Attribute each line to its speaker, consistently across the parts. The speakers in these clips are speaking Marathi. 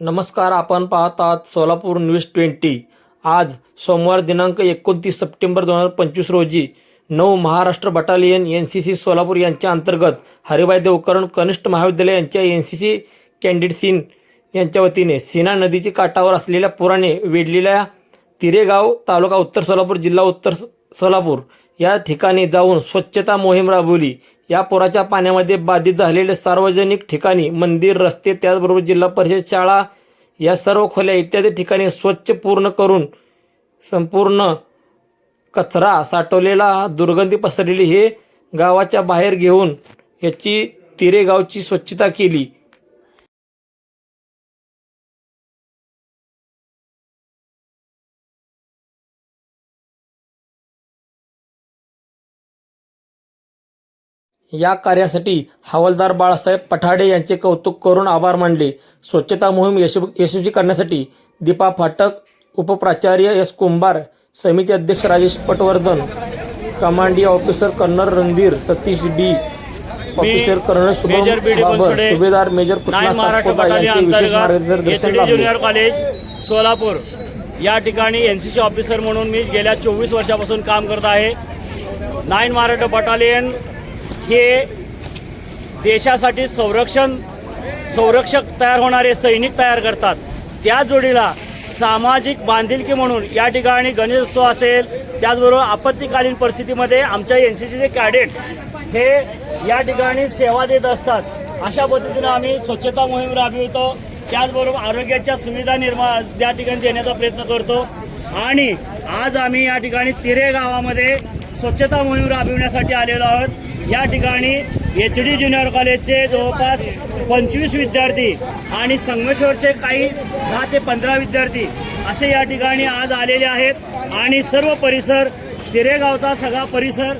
Speaker 1: नमस्कार आपण पाहत आहात सोलापूर न्यूज ट्वेंटी. आज सोमवार दिनांक एकोणतीस सप्टेंबर दोन हजार पंचवीस रोजी नऊ Maharashtra battalion N C C Solapur यांच्या अंतर्गत हरिभाई देवकरण कनिष्ठ महाविद्यालय यांच्या एन सी सी कॅन्डिडेट सीन यांच्या वतीने सीना नदीच्या काठावर असलेल्या पुराने वेढलेल्या तिरेगाव तालुका उत्तर सोलापूर जिल्हा उत्तर सोलापूर या ठिकाणी जाऊन स्वच्छता मोहीम राबवली. या पुराच्या पाण्यामध्ये बाधित झालेले सार्वजनिक ठिकाणी मंदिर रस्ते त्याचबरोबर जिल्हा परिषद शाळा या सर्व खोल्या इत्यादी ठिकाणी स्वच्छ पूर्ण करून संपूर्ण कचरा साठवलेला दुर्गंधी पसरलेली हे गावाच्या बाहेर घेऊन याची तिरे गावची स्वच्छता केली. या कार्यासाठी हवालदार बाळासाहेब पठाडे यांचे कौतुक करून आभार मानले. स्वच्छता मोहीम यश यशस्वी करण्यासाठी दीपा फाटक उपप्राचार्य एस कुंभार समिती अध्यक्ष Rajesh Patwardhan commanding officer colonel Randhir Satish D officer colonel
Speaker 2: major B
Speaker 1: Shubham
Speaker 2: D
Speaker 1: Babar
Speaker 2: Bansode,
Speaker 1: subedar major Krishna
Speaker 2: nine Maharashtra
Speaker 1: Satpute
Speaker 2: battalion
Speaker 1: यांचे विशेष
Speaker 2: अंतर्गत
Speaker 1: मार्गदर्शन लाभले.
Speaker 2: Junior college Solapur. या ठिकाणी एन सी सी ऑफिसर म्हणून मी गेल्या चोवीस वर्षापासून काम करत आहे. नाईन महाराष्ट्र बटालियन हे देशासाठी संरक्षण संरक्षक तयार होणारे सैनिक तयार करतात. त्या जोडीला सामाजिक बांधिलकी म्हणून या ठिकाणी गणेशोत्सव असेल त्याचबरोबर आपत्तीकालीन परिस्थितीमध्ये आमच्या एन सी सीचे कॅडेट हे या ठिकाणी सेवा देत असतात. अशा पद्धतीनं आम्ही स्वच्छता मोहीम राबवितो त्याचबरोबर आरोग्याच्या सुविधा निर्माण त्या ठिकाणी देण्याचा प्रयत्न करतो. आणि आज आम्ही या ठिकाणी तिरे गावामध्ये स्वच्छता मोहीम राबविण्यासाठी आलेलो आहोत. या ठिकाणी एच डी ज्युनियर कॉलेजचे जवळपास पंचवीस विद्यार्थी आणि संगमेश्वरचे काही दहा ते पंधरा विद्यार्थी असे या ठिकाणी आज आलेले आहेत. आणि सर्व परिसर तिरेगावचा सगळा परिसर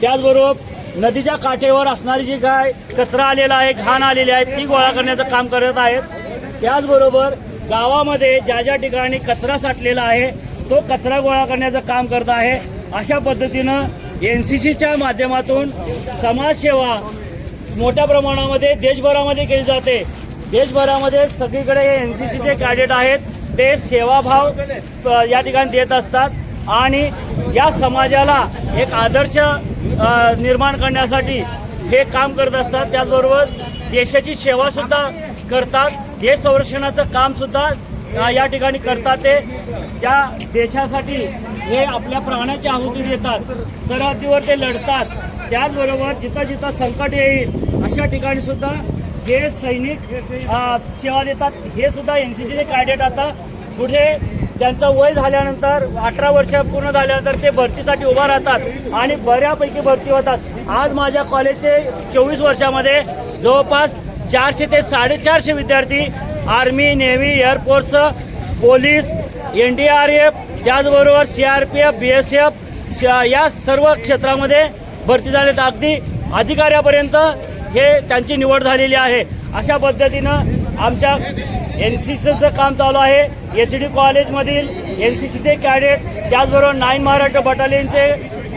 Speaker 2: त्याचबरोबर नदीच्या काठेवर असणारी जी काय कचरा आलेला आहे घाण आलेली आहे ती गोळा करण्याचं काम करत आहेत. त्याचबरोबर गावामध्ये ज्या ज्या ठिकाणी कचरा साठलेला आहे तो कचरा गोळा करण्याचं काम करत आहे. अशा पद्धतीनं एन सी सीच्या माध्यमातून समाजसेवा मोठ्या प्रमाणामध्ये देशभरामध्ये केली जाते. देशभरामध्ये सगळीकडे हे एन सी सीचे कॅडेट आहेत. ते सेवाभाव या ठिकाणी देत असतात आणि या समाजाला एक आदर्श निर्माण करण्यासाठी हे काम करत असतात. त्याचबरोबर देशाची सेवासुद्धा करतात. देश संरक्षणाचं कामसुद्धा या ठिकाणी करतात. ते ज्या देशासाठी हे आपल्या प्राणाची आहुती देतात सरहद्दीवर ते लढतात त्याचबरोबर जिथं जिथं संकट येईल अशा ठिकाणी सुद्धा हे सैनिक सेवा देतात हे सुद्धा एन सी सीचे कॅडेट आता पुढे त्यांचं वय झाल्यानंतर अठरा वर्ष पूर्ण झाल्यानंतर ते भरतीसाठी उभा राहतात आणि बऱ्यापैकी भरती होतात. आज माझ्या कॉलेजचे चोवीस वर्षामध्ये जवळपास चारशे ते साडेचारशे विद्यार्थी army navy air force police N D R F त्याचबरोबर C R P F B S F या सर्व क्षेत्रामध्ये भरती झालेत. अगदी अधिकाऱ्यापर्यंत हे त्यांची निवड झालेली आहे. अशा पद्धतीनं आमच्या एन सी सीचं काम चालू आहे एच डी कॉलेजमधील एन सी सीचे कॅडेट त्याचबरोबर नाईन महाराष्ट्र बटालियनचे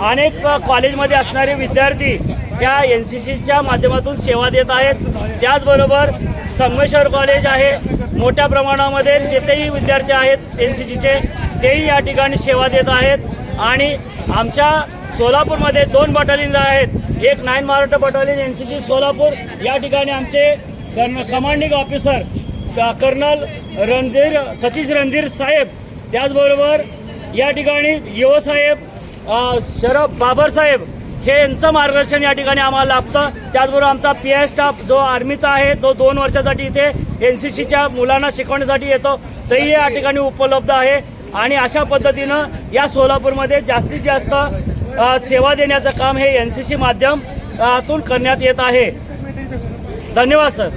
Speaker 2: अनेक कॉलेजमध्ये असणारे विद्यार्थी त्या एन सी सीच्या माध्यमातून सेवा देत आहेत. त्याचबरोबर संगमेश्वर कॉलेज आहे. मोठ्या प्रमाणामध्ये तेथेही विद्यार्थी आहेत एन सी सीचे तेही या ठिकाणी सेवा देत आहेत. आणि आमच्या सोलापूरमध्ये दोन बटालियन आहेत. एक nine Maharashtra battalion N C C Solapur. या ठिकाणी आमचे कर्न कमांडिंग ऑफिसर क- कर्नल रणधीर सतीश रणधीर साहेब. त्याचबरोबर या ठिकाणी युवसाहेब साहेब अ, बाबर साहेब. हे यांचं मार्गदर्शन या ठिकाणी आम्हाला लाभतं त्याचबरोबर आमचा पी आय स्टाफ जो आर्मीचा आहे तो दोन वर्षासाठी इथे एन सी सीच्या मुलांना शिकवण्यासाठी येतो. तेही या ठिकाणी उपलब्ध आहे. आणि अशा पद्धतीनं या सोलापूरमध्ये जास्तीत जास्त सेवा देण्याचं काम हे एन सी सी माध्यमातून करण्यात येत आहे. धन्यवाद सर.